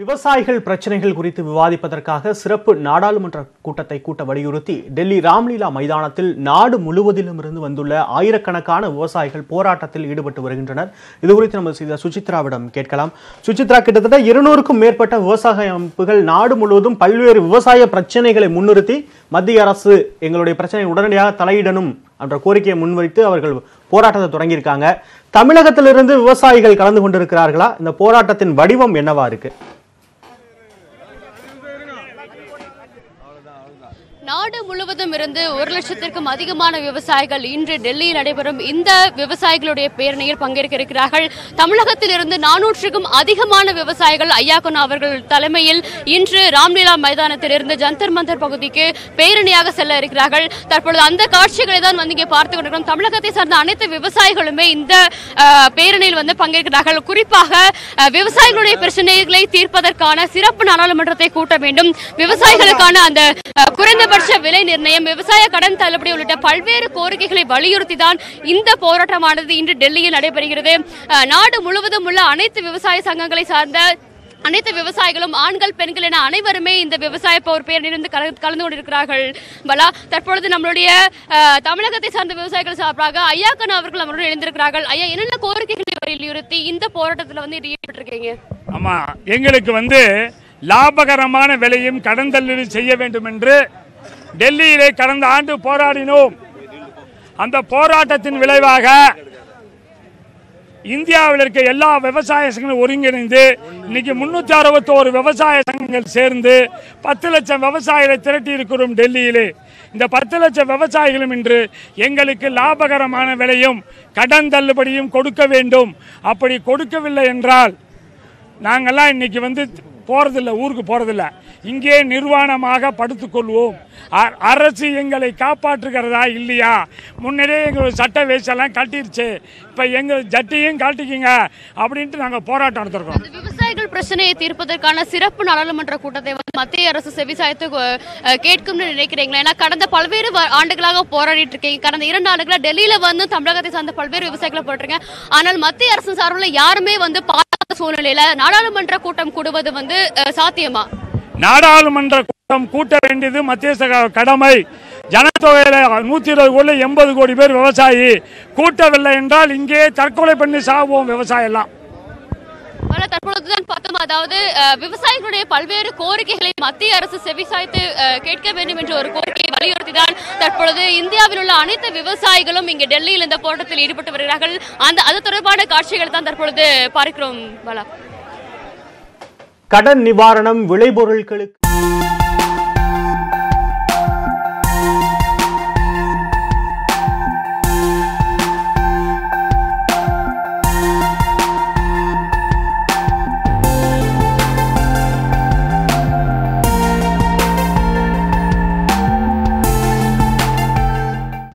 விவசாயிகள் பிரச்சனைகள் குறித்து விவாதிப்பதற்காக சிறப்பு நாடாளுமன்ற கூட்டத்தை கூட்ட வலியுறுத்தி டெல்லி ராம்லீலா மைதானத்தில் நாடு முழுவதிலும் இருந்து வந்துள்ள ஆயிரக்கணக்கான விவசாயிகள் போராட்டத்தில் ஈடுபட்டு வருகின்றனர். இது குறித்து நம்ம செய்த சுசித்ராவிடம் கேட்கலாம். சுசித்ரா கிட்டத்தட்ட இருநூறுக்கும் மேற்பட்ட விவசாய அமைப்புகள் நாடு முழுவதும் பல்வேறு விவசாய பிரச்சனைகளை முன்னிறுத்தி மத்திய அரசு எங்களுடைய பிரச்சனை உடனடியாக தலையிடணும் என்ற கோரிக்கையை முன்வைத்து அவர்கள் போராட்டத்தை தொடங்கியிருக்காங்க. தமிழகத்திலிருந்து விவசாயிகள் கலந்து கொண்டிருக்கிறார்களா? இந்த போராட்டத்தின் வடிவம் என்னவா இருக்கு? நாடு முழுவதும் இருந்து ஒரு லட்சத்திற்கும் அதிகமான விவசாயிகள் இன்று டெல்லியில் நடைபெறும் இந்த விவசாயிகளுடைய பேரணியில் பங்கேற்க இருக்கிறார்கள் தமிழகத்தில் இருந்து நானூற்றுக்கும் அதிகமான விவசாயிகள் ஐயாக்குனா அவர்கள் தலைமையில் இன்று ராம்லீலா மைதானத்தில் இருந்து ஜந்தர் மந்தர் பகுதிக்கு பேரணியாக செல்ல இருக்கிறார்கள். தற்பொழுது அந்த காட்சிகளை தான் வந்து இங்கே பார்த்து கொண்டிருக்கிறோம். தமிழகத்தை சார்ந்த அனைத்து விவசாயிகளுமே இந்த பேரணியில் வந்து பங்கேற்கிறார்கள். குறிப்பாக விவசாயிகளுடைய பிரச்சனைகளை தீர்ப்பதற்கான சிறப்பு நாடாளுமன்றத்தை கூட்ட வேண்டும். விவசாயிகளுக்கான அந்த குறைந்தபட்ச விலை நிர்ணயம் விவசாய கடன் தள்ளுபடி உள்ளிட்ட பல்வேறு கோரிக்கைகளை வலியுறுத்தி தான் இந்த போராட்டமானது இன்று டெல்லியில் நடைபெறுகிறது. நாடு முழுவதும் உள்ள அனைத்து விவசாய சங்கங்களை சார்ந்த அனைத்து விவசாயிகளும் ஆண்கள் பெண்கள் என அனைவருமே இந்த விவசாய போர் பேரணியிலிருந்து கல- கலந்து கொண்டிருக்கிறார்கள். பலா தற்பொழுது நம்மளுடைய அஹ், தமிழகத்தை சார்ந்த விவசாயிகள் சார்பாக ஐயாக்கன் அவர்கள் நம்மளுடன் எழுந்திருக்கிறார்கள் ஐயா என்னென்ன கோரிக்கைகளை வலியுறுத்தி இந்த போராட்டத்தில் வந்து ஈடுபட்டிருக்கீங்க? ஆமா எங்களுக்கு வந்து லாபகரமான விலையும் கடன் தள்ளுபடி செய்ய வேண்டும் என்று டெல்லியிலே கடந்த ஆண்டு போராடினோம். அந்த போராட்டத்தின் விளைவாக இந்தியாவில் இருக்க எல்லா விவசாய சங்கங்களும் ஒருங்கிணைந்து இன்னைக்கு முன்னூத்தி அறுபத்தோரு விவசாய சங்கங்கள் சேர்ந்து பத்து லட்சம் விவசாயிகளை திரட்டி இருக்கிறோம் டெல்லியிலே. இந்த பத்து லட்சம் விவசாயிகளும் இன்று எங்களுக்கு லாபகரமான விலையும் கடன் தள்ளுபடியும் கொடுக்க வேண்டும். அப்படி கொடுக்கவில்லை என்றால் நாங்கள்லாம் இன்னைக்கு வந்து போறதில்லை ஊருக்கு போறதில்ல. இங்கே நிர்வாணமாக படுத்துக்கொள்வோம் அ- அரசு எங்களை காப்பாற்றுகிறதா இல்லையா? முன்னரே எங்கள் சட்ட வேஷெல்லாம் கட்டிருச்சு. இப்போ எங்கள் ஜட்டியும் கட்டிக்கிங்க அப்படின்ட்டு நாங்கள் போராட்டம் நடத்திருக்கோம். விவசாயிகள் பிரச்சனையை தீர்ப்பதற்கான சிறப்பு நாடாளுமன்ற கூட்டத்தை வந்து மத்திய அரசு செவிசாய்த்து கேட்கும்னு நினைக்கிறீங்களா? ஏன்னா கடந்த பல்வேறு ஆண்டுகளாக போராடிட்டு இருக்கீங்க. கடந்த இரண்டு ஆண்டுகளா டெல்லியில வந்து தமிழகத்தை சார்ந்த பல்வேறு விவசாயிகளை போட்டிருக்கேன் ஆனால் மத்திய அரசு சார்பில் யாருமே வந்து பா சூழ்நிலையில நாடாளுமன்ற கூட்டம் கூடுவது வந்து சாத்தியமா? நாடாளுமன்ற கூட்டம் கூட்ட வேண்டியது மத்திய கடமை. ஜனத்தொகையில நூத்தி இருபது கோடி எண்பது கோடி பேர் விவசாயி. கூட்டவில்லை என்றால் இங்கே தற்கொலை பண்ணி சாவோம் விவசாயம் எல்லாம் ஆனா தற்பொழுதுதான் பார்த்தோம். அதாவது விவசாயிகளுடைய பல்வேறு கோரிக்கைகளை மத்திய அரசு செவிசாய்த்து கேட்க வேண்டும் என்ற ஒரு கோரிக்கையை வலியுறுத்தி தான் தற்பொழுது இந்தியாவில் உள்ள அனைத்து விவசாயிகளும் இங்கு டெல்லியில் இந்த போராட்டத்தில் ஈடுபட்டு வருகிறார்கள். அந்த அது தொடர்பான காட்சிகள் தான் தற்பொழுது பார்க்கிறோம் பாலா. கடன் நிவாரணம் விளைபொருட்களுக்கு